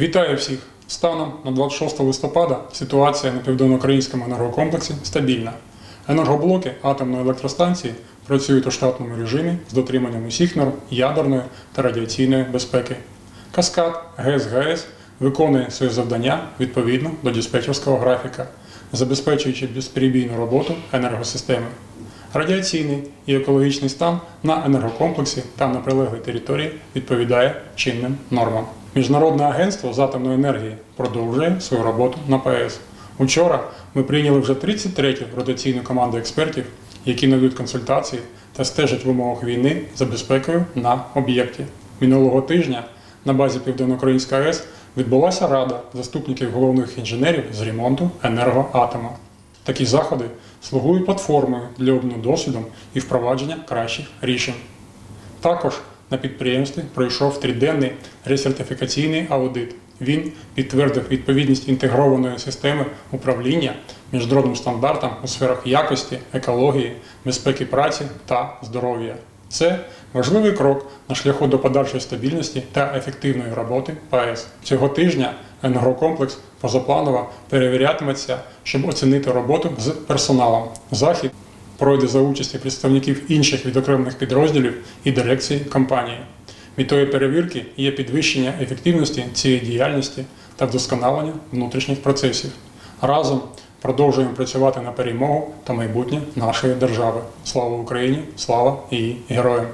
Вітаю всіх! Станом на 26 листопада ситуація на південноукраїнському енергокомплексі стабільна. Енергоблоки атомної електростанції працюють у штатному режимі з дотриманням усіх норм ядерної та радіаційної безпеки. Каскад ГЕС ГАЕС виконує своє завдання відповідно до диспетчерського графіка, забезпечуючи безперебійну роботу енергосистеми. Радіаційний і екологічний стан на енергокомплексі та на прилеглій території відповідає чинним нормам. Міжнародне агентство з атомної енергії продовжує свою роботу на ПАЕС. Учора ми прийняли вже 33-ю ротаційну команду експертів, які надають консультації та стежать в умовах війни за безпекою на об'єкті. Минулого тижня на базі Південноукраїнської АЕС відбулася рада заступників головних інженерів з ремонту енергоатома. Такі заходи слугують платформою для обміну досвідом і впровадження кращих рішень. Також на підприємстві пройшов триденний ресертифікаційний аудит. Він підтвердив відповідність інтегрованої системи управління міжнародним стандартам у сферах якості, екології, безпеки праці та здоров'я. Це важливий крок на шляху до подальшої стабільності та ефективної роботи ПАЕС. Цього тижня енергокомплекс позапланово перевірятиметься, щоб оцінити роботу з персоналом. Захід пройде за участі представників інших відокремлених підрозділів і дирекції компанії. Метою перевірки є підвищення ефективності цієї діяльності та вдосконалення внутрішніх процесів. Разом продовжуємо працювати на перемогу та майбутнє нашої держави. Слава Україні! Слава її героям!